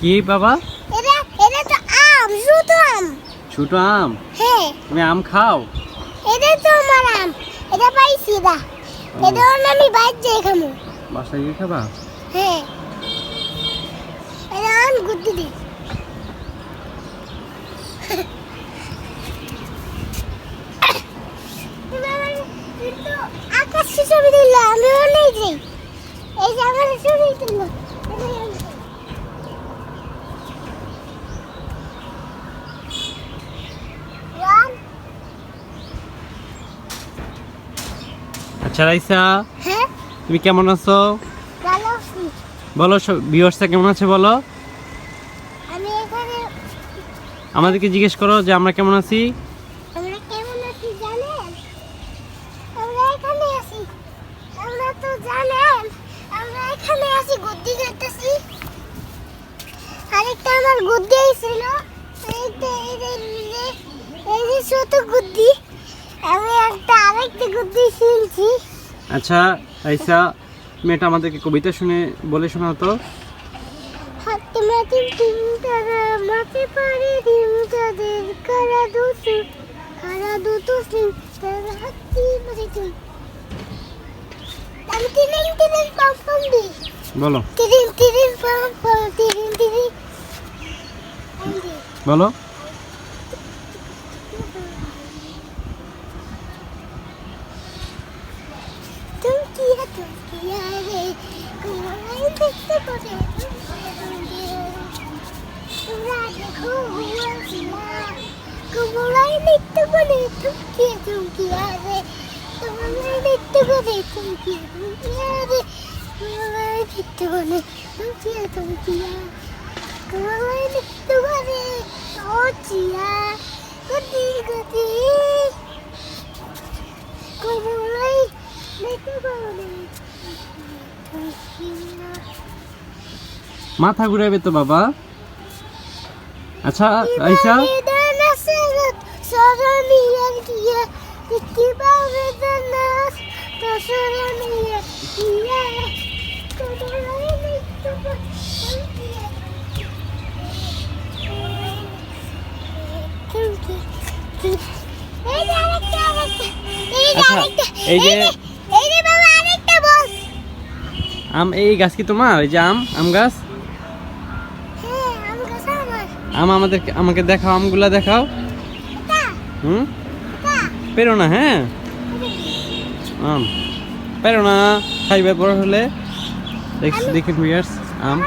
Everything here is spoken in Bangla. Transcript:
কি বাবা? এটা এটা তো আম শুধু আম ছোট আম? হ্যাঁ। তুমি আম খাও? এটা তো আমার আম এটা পাইছি দা এটা অন্য আমি বাইর যাই খামু। বাসায় গিয়ে খাবা? হ্যাঁ। এটা আম গুদ্দি দি ছবি আমি অনেক যাই এই যে আমার ছবি আচ্ছা রাইসা হ্যাঁ? তুমি কেমন আছো? ভালো আছি। বলো ভিউয়ার্সটা কেমন আছে বলো? আমি এখানে আমাদেরকে জিজ্ঞেস করো যে আমরা কেমন আছি আমরা কেমন আছি জানেন আমরা এখানে আছি আমরা তো জানেন আমরা এখানে আছি গুদ্দি করতেছি আরেকটা আমার গুদ্দি ছিল এই যে ছোট গুদ্দি আমি একটা আরেকটা গুদ্দি শুনছি আচ্ছা রাইসা তুমি এটা আমাদেরকে কবিতা শুনে বলে শোনাও তো। হাতে মাটি ডিম তারা মাটি পারে ডিম তাদের কারা দুসু কারা দুটো সিং তারা হাতি মারি তুই আমি তিরিং তিরিং পাম পাম দি। বলো। তিরিং তিরিং পাম পাম তিরিং বলো। তুমকিয়া তুমকিয়া রে কুমারাই দেখতে পারে তোমরা দেখতে চিয়া গতি গতি কুমারাই দেখতে পারে মাথা ঘুরাবে তো বাবা। আচ্ছা রাইসা আচ্ছা, এই যে- আম এই গাছ কি তোমার? এই যে আম আম গাছ? আম আমাদের আমাকে দেখাও আমগুলা দেখাও। হুম? পেরো না হ্যাঁ? আম। পেরো না খাইবে বড় হলে। দেখি ভিউয়ার্স আম।